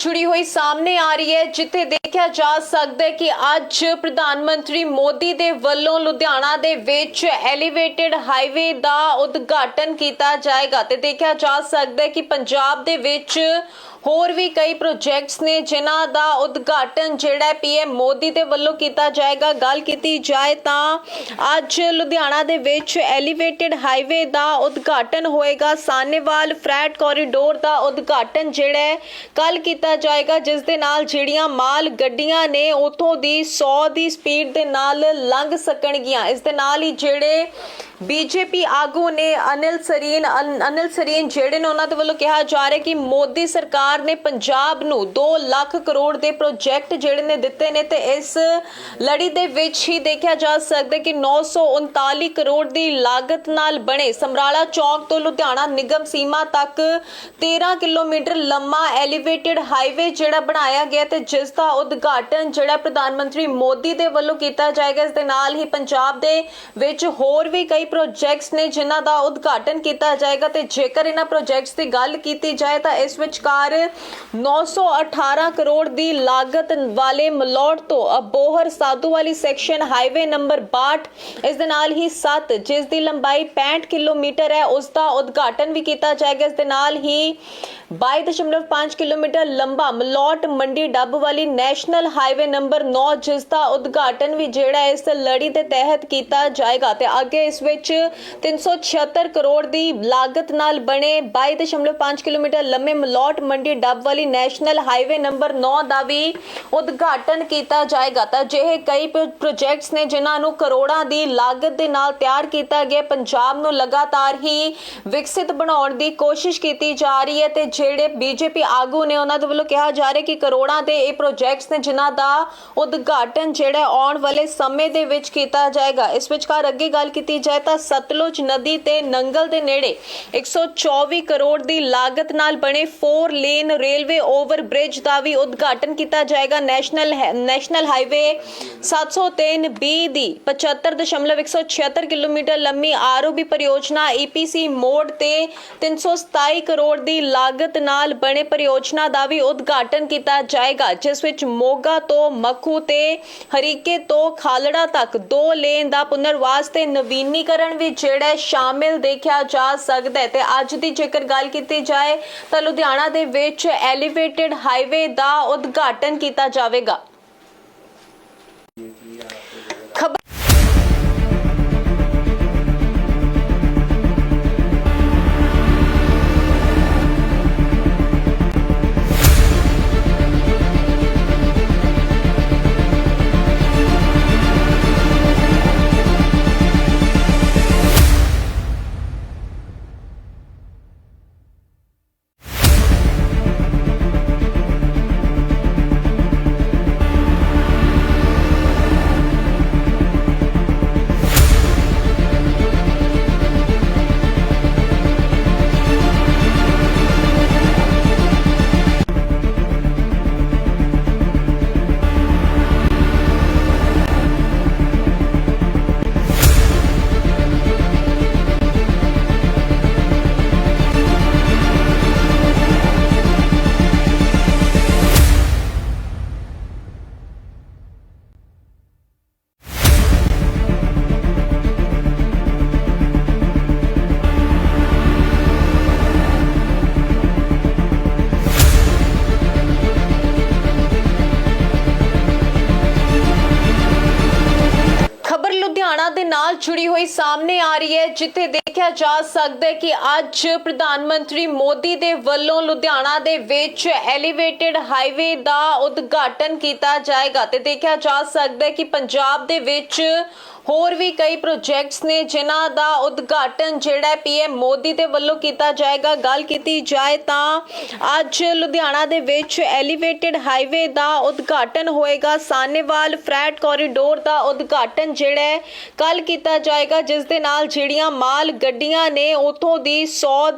ਜੁੜੀ ਹੋਈ ਸਾਹਮਣੇ ਆ ਰਹੀ ਹੈ, ਜਿੱਥੇ ਦੇਖਿਆ ਜਾ ਸਕਦਾ ਹੈ ਕਿ ਅੱਜ ਪ੍ਰਧਾਨ ਮੰਤਰੀ ਮੋਦੀ ਦੇ ਵੱਲੋਂ ਲੁਧਿਆਣਾ ਦੇ ਵਿੱਚ ਐਲੀਵੇਟਿਡ ਹਾਈਵੇ ਦਾ ਉਦਘਾਟਨ ਕੀਤਾ ਜਾਏਗਾ ਤੇ ਦੇਖਿਆ ਜਾ ਸਕਦਾ ਹੈ ਕਿ ਪੰਜਾਬ ਦੇ ਵਿੱਚ ਹੋਰ ਵੀ ਕਈ ਪ੍ਰੋਜੈਕਟਸ ਨੇ ਜਿਨ੍ਹਾਂ ਦਾ ਉਦਘਾਟਨ ਜਿਹੜਾ ਪੀਐਮ ਮੋਦੀ ਦੇ ਵੱਲੋਂ ਕੀਤਾ ਜਾਏਗਾ। ਗੱਲ ਕੀਤੀ ਜਾਏ ਤਾਂ ਅੱਜ ਲੁਧਿਆਣਾ ਦੇ ਵਿੱਚ ਐਲੀਵੇਟਿਡ ਹਾਈਵੇ ਦਾ ਉਦਘਾਟਨ ਹੋਏਗਾ। ਸਾਨੇਵਾਲ ਫਰੈਟ ਕੋਰੀਡੋਰ ਦਾ ਉਦਘਾਟਨ ਜਿਹੜਾ ਹੈ ਕੱਲ ਕੀਤਾ ਜਾਏਗਾ, ਜਿਸ ਦੇ ਨਾਲ ਜਿਹੜੀਆਂ ਮਾਲ ਗੱਡੀਆਂ ਨੇ ਉਥੋਂ ਦੀ 100 ਦੀ ਸਪੀਡ ਦੇ ਨਾਲ ਲੰਘ ਸਕਣਗੀਆਂ। ਇਸ ਦੇ ਨਾਲ ਹੀ ਜਿਹੜੇ ਬੀਜੇਪੀ ਆਗੂ ਨੇ ਅਨਿਲ ਸਰੀਨ, ਅਨ- ਅਨਿਲ ਸਰੀਨ ਜਿਹੜੇ ਨੇ ਉਹਨਾਂ ਦੇ ਵੱਲੋਂ ਕਿਹਾ ਜਾ ਰਿਹਾ ਕਿ ਮੋਦੀ ਸਰਕਾਰ ਨੇ ਪੰਜਾਬ ਨੂੰ 2 ਲੱਖ ਕਰੋੜ ਦੇ ਪ੍ਰੋਜੈਕਟ ਜਿਹੜੇ ਨੇ ਦਿੱਤੇ ਨੇ ਤੇ ਇਸ ਲੜੀ ਦੇ ਵਿੱਚ ਹੀ ਦੇਖਿਆ ਜਾ ਸਕਦਾ ਹੈ ਕਿ 939 ਕਰੋੜ ਦੀ ਲਾਗਤ ਨਾਲ ਬਣੇ ਸਮਰਾਲਾ ਚੌਕ ਤੋਂ ਲੁਧਿਆਣਾ ਨਿਗਮ ਸੀਮਾ ਤੱਕ 13 ਕਿਲੋਮੀਟਰ ਲੰਮਾ ਐਲੀਵੇਟਿਡ ਹਾਈਵੇ ਜਿਹੜਾ ਬਣਾਇਆ ਗਿਆ ਤੇ ਜਿਸ ਦਾ ਉਦਘਾਟਨ ਜਿਹੜਾ ਪ੍ਰਧਾਨ ਮੰਤਰੀ ਮੋਦੀ ਦੇ ਵੱਲੋਂ ਕੀਤਾ ਜਾਏਗਾ, ਇਸ ਦੇ ਨਾਲ ਹੀ ਪੰਜਾਬ ਦੇ ਵਿੱਚ ਹੋਰ ਵੀ ਕਈ ਪ੍ਰੋਜੈਕਟਸ ਨੇ ਜਿਨ੍ਹਾਂ ਦਾ ਉਦਘਾਟਨ ਕੀਤਾ ਜਾਏਗਾ ਤੇ ਜੇਕਰ ਇਹਨਾਂ ਪ੍ਰੋਜੈਕਟਸ ਦੀ ਗੱਲ ਕੀਤੀ ਜਾਏ ਤਾਂ ਇਸ ਵਿਚਕਾਰ 918 ਕਰੋੜ ਦੀ ਲਾਗਤ ਵਾਲੇ ਮਲੌਟ ਤੋਂ ਅਬੋਹਰ ਸਾਧੂ ਵਾਲੀ ਸੈਕਸ਼ਨ ਹਾਈਵੇ ਨੰਬਰ 62 ਇਸ ਦੇ ਨਾਲ ਹੀ 7 ਜਿਸ ਦੀ ਲੰਬਾਈ 65 ਕਿਲੋਮੀਟਰ ਹੈ, ਉਸ ਦਾ ਉਦਘਾਟਨ ਵੀ ਕੀਤਾ ਜਾਏਗਾ। ਇਸ ਦੇ ਨਾਲ ਹੀ 22.5 ਕਿਲੋਮੀਟਰ ਲੰਬਾ Malout Mandi Dabwali national highway number 9 ਜਿਸ ਦਾ ਉਦਘਾਟਨ ਵੀ ਜਿਹੜਾ ਇਸ ਲੜੀ ਦੇ ਤਹਿਤ ਕੀਤਾ ਜਾਏਗਾ ਤੇ ਅੱਗੇ ਇਸ ਵਿੱਚ 376 ਕਰੋੜ ਦੀ ਲਾਗਤ ਨਾਲ ਬਣੇ 22.5 ਕਿਲੋਮੀਟਰ ਲੰਮੇ Malout Mandi Dabwali national highway number 9 ਦਾ ਵੀ ਉਦਘਾਟਨ ਕੀਤਾ ਜਾਏਗਾ। ਤਾਂ ਜਿਹੇ ਕਈ ਪ੍ਰੋਜੈਕਟਸ ਨੇ ਜਿਨ੍ਹਾਂ ਨੂੰ ਕਰੋੜਾਂ ਦੀ ਲਾਗਤ ਦੇ ਨਾਲ ਤਿਆਰ ਕੀਤਾ ਗਿਆ। ਪੰਜਾਬ ਨੂੰ ਲਗਾਤਾਰ ਹੀ ਵਿਕਸਿਤ ਬਣਾਉਣ ਦੀ ਕੋਸ਼ਿਸ਼ ਕੀਤੀ ਜਾ ਰਹੀ ਹੈ ਤੇ ਜਿਹੜੇ ਬੀਜੇਪੀ ਆਗੂ ਨੇ ਉਹਨਾਂ ਦੇ ਵੱਲੋਂ ਕਿਹਾ ਜਾ ਰਿਹਾ ਕਿ ਕਰੋੜਾਂ ਦੇ ਇਹ ਪ੍ਰੋਜੈਕਟਸ ਨੇ ਜਿਨ੍ਹਾਂ ਦਾ ਉਦਘਾਟਨ ਜਿਹੜਾ ਆਉਣ ਵਾਲੇ ਸਮੇਂ ਦੇ ਵਿੱਚ ਕੀਤਾ ਜਾਏਗਾ। ਇਸ ਵਿਚਕਾਰ ਅੱਗੇ ਗੱਲ ਕੀਤੀ ਜਾਏ ਤਾਂ ਸਤਲੁਜ ਨਦੀ ਤੇ ਨੰਗਲ ਦੇ ਨੇੜੇ 124 ਕਰੋੜ ਦੀ ਲਾਗਤ ਨਾਲ ਬਣੇ 4 ਲੇਨ ਰੇਲਵੇ ਓਵਰ ਬ੍ਰਿਜ ਦਾ ਵੀ ਉਦਘਾਟਨ ਕੀਤਾ ਜਾਏਗਾ। ਨੈਸ਼ਨਲ ਨੈਸ਼ਨਲ ਹਾਈਵੇ 703 ਬੀ ਦੀ 75.176 ਕਿਲੋਮੀਟਰ ਲੰਮੀ ਆਰਓਬੀ ਪਰਿਯੋਜਨਾ ਈਪੀਸੀ ਮੋਡ ਤੇ 327 ਕਰੋੜ ਦੀ ਲਾਗਤ ਨਾਲ ਬਣੇ ਪਰਿਯੋਜਨਾ ਦਾ ਵੀ ਉਦਘਾਟਨ ਕੀਤਾ ਜਾਏਗਾ, ਜਿਸ ਵਿੱਚ ਮੋਗਾ ਤੋਂ ਮੱਖੂ ਤੇ ਹਰੀਕੇ ਤੋਂ ਖਾਲੜਾ ਤੱਕ ਦੋ ਲੇਨ ਦਾ ਪੁਨਰਵਾਸ ਤੇ ਨਵੀਨੀਕਰਨ ਵੀ ਜਿਹੜਾ ਸ਼ਾਮਿਲ ਦੇਖਿਆ ਜਾ ਸਕਦਾ ਹੈ। ਤੇ ਅੱਜ ਦੀ ਜੇਕਰ ਗੱਲ ਕੀਤੀ ਜਾਏ ਤਾਂ ਲੁਧਿਆਣਾ ਦੇ ਵਿੱਚ ਐਲੀਵੇਟਿਡ ਹਾਈਵੇ ਦਾ ਉਦਘਾਟਨ ਕੀਤਾ ਜਾਵੇਗਾ। ਨਾਲ ਜੁੜੀ ਹੋਈ ਸਾਹਮਣੇ ਆ ਰਹੀ ਹੈ, ਜਿੱਥੇ ਦੇਖਿਆ ਜਾ ਸਕਦਾ ਹੈ ਕਿ ਅੱਜ ਪ੍ਰਧਾਨ ਮੰਤਰੀ ਮੋਦੀ ਦੇ ਵੱਲੋਂ ਲੁਧਿਆਣਾ ਦੇ ਵਿੱਚ ਐਲੀਵੇਟਿਡ ਹਾਈਵੇ ਦਾ ਉਦਘਾਟਨ ਕੀਤਾ ਜਾਏਗਾ ਤੇ ਦੇਖਿਆ ਜਾ ਸਕਦਾ ਹੈ ਕਿ ਪੰਜਾਬ ਦੇ ਵਿੱਚ ਹੋਰ ਵੀ ਕਈ ਪ੍ਰੋਜੈਕਟਸ ਨੇ ਜਿਨ੍ਹਾਂ ਦਾ ਉਦਘਾਟਨ ਜਿਹੜਾ ਪੀਐਮ ਮੋਦੀ ਦੇ ਵੱਲੋਂ ਕੀਤਾ ਜਾਏਗਾ। ਗੱਲ ਕੀਤੀ ਜਾਏ ਤਾਂ ਅੱਜ ਲੁਧਿਆਣਾ ਦੇ ਵਿੱਚ ਐਲੀਵੇਟਿਡ ਹਾਈਵੇ ਦਾ ਉਦਘਾਟਨ ਹੋਏਗਾ। ਸਾਨੇਵਾਲ ਫਰੈਟ ਕੋਰੀਡੋਰ ਦਾ ਉਦਘਾਟਨ ਜਿਹੜਾ ਹੈ ਕੱਲ ਕੀਤਾ ਜਾਏਗਾ, ਜਿਸ ਦੇ ਨਾਲ ਜਿਹੜੀਆਂ ਮਾਲ ਗੱਡੀਆਂ ਨੇ, ਉਥੋਂ ਦੀ 100